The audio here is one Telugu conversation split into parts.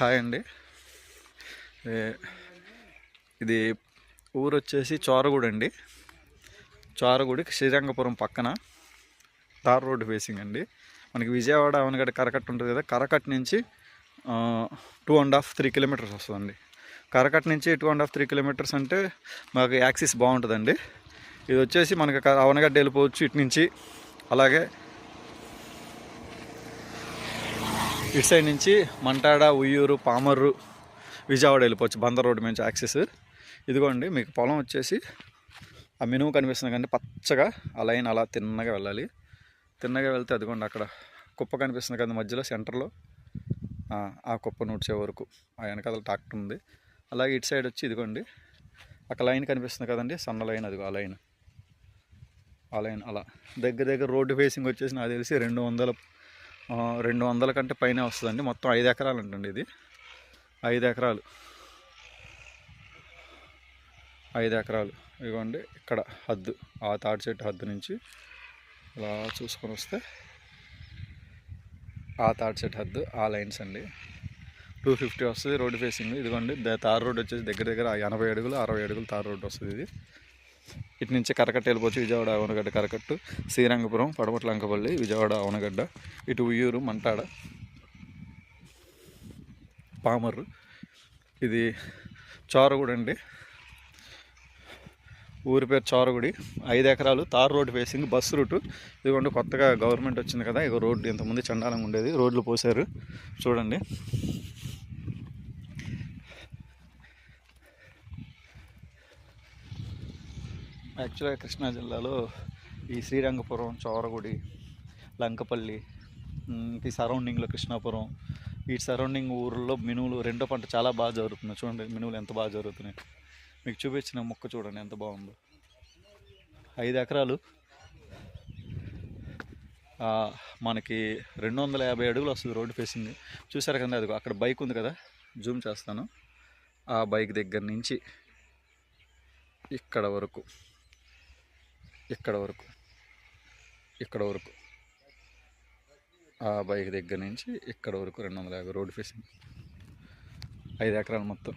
హాయ్ అండి. ఇది ఊరు వచ్చేసి చోరగూడ అండి చోరగూడి శ్రీరంగపురం పక్కన తార్ రోడ్ ఫేసింగ్ అండి. మనకి విజయవాడ అవనగడ్డ కరకట్ట ఉంటుంది కదా కరకట్ నుంచి two and half three kilometres వస్తుందండి. కరకట్ నుంచి two and half three kilometres అంటే మాకు యాక్సిస్ బాగుంటుందండి. ఇది వచ్చేసి మనకి క- అవనగడ్డ వెళ్ళిపోవచ్చు ఇటు నుంచి. అలాగే ఇటు సైడ్ నుంచి మంటాడ ఉయ్యూరు పామర్రు విజయవాడ వెళ్ళిపోవచ్చు. బందర్ రోడ్డు నుంచి యాక్సెస్. ఇదిగోండి మీకు పొలం వచ్చేసి ఆ మినుము కనిపిస్తుంది కానీ పచ్చగా ఆ లైన్ అలా తిన్నగా వెళ్ళాలి. తిన్నగా వెళ్తే అదిగోండి అక్కడ కుప్ప కనిపిస్తుంది కదా మధ్యలో సెంటర్లో. ఆ, కుప్ప నూడ్చే వరకు ఆ వెనకాల ట్రాక్టర్ ఉంది. అలాగే ఇటు సైడ్ వచ్చి ఇదిగోండి అక్కడ లైన్ కనిపిస్తుంది కదండి సన్న లైన్ అదిగో ఆ లైన్. ఆ లైన్ అలా. దగ్గర దగ్గర రోడ్డు ఫేసింగ్ వచ్చేసి నాకు తెలిసి రెండు వందల రెండు వందల కంటే పైనే వస్తుందండి. మొత్తం ఐదు ఎకరాలు అంటండి ఇది. ఐదు ఎకరాలు. ఐదు ఎకరాలు. ఇదిగోండి ఇక్కడ హద్దు. ఆ తాడి చెట్టు హద్దు నుంచి అలా చూసుకొని వస్తే ఆ తాడి చెట్టు హద్దు ఆ లైన్స్ అండి. టూ ఫిఫ్టీ వస్తుంది రోడ్డు ఫేసింగ్. ఇదిగోండి ద- తార్ రోడ్ వచ్చేసి దగ్గర దగ్గర ఎనభై అడుగులు అరవై అడుగులు తార్ రోడ్ వస్తుంది ఇది. ఇటు నుంచి కరకట్ట వెళ్ళిపోవచ్చు విజయవాడ అవనగడ్డ కరకట్టు శ్రీరంగపురం పడమట్ల లంకపల్లి విజయవాడ అవనగడ్డ ఇటు ఉయ్యూరు మంటాడ పామర్రు. ఇది చారుగుడి అండి. ఊరి పేరు చారుగుడి. ఐదు ఎకరాలు tar road facing bus route ఇదిగోండి కొత్తగా గవర్నమెంట్ వచ్చింది కదా ఇక రోడ్డు ఇంతకుముందు చండాలంగా ఉండేది రోడ్లు పోసారు చూడండి. యాక్చువల్గా కృష్ణా జిల్లాలో ఈ శ్రీరంగపురం చోరగుడి లంకపల్లి ఈ సరౌండింగ్లో కృష్ణాపురం ఈ సరౌండింగ్ ఊర్లో మినువులు రెండో పంట చాలా బాగా జరుగుతుంది చూడండి మినువులు ఎంత బాగా జరుగుతున్నాయి. మీకు చూపించిన మొక్క చూడండి ఎంత బాగుందో. ఐదు ఎకరాలు. మనకి రెండు వందల యాభై అడుగులు వస్తుంది రోడ్డు ఫేసింగ్. చూసారు కదా అది అక్కడ బైక్ ఉంది కదా జూమ్ చేస్తాను. ఆ బైక్ దగ్గర నుంచి ఇక్కడ వరకు. ఇక్కడ వరకు. ఇక్కడ వరకు. ఆ బైక్ దగ్గర నుంచి ఇక్కడ వరకు రెండు వందల యాభై రోడ్డు ఫేసింగ్. ఐదు ఎకరాలు మొత్తం.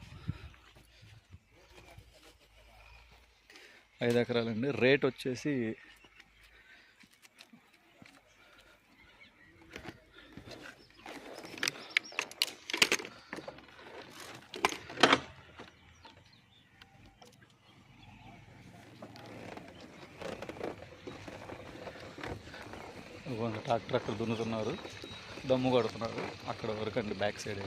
ఐదు ఎకరాలండి. రేట్ వచ్చేసి ట్రాక్టర్ అక్కడ దున్నుతున్నారు. దమ్ము కొడుతున్నారు. అక్కడ వరకు అండి బ్యాక్ సైడ్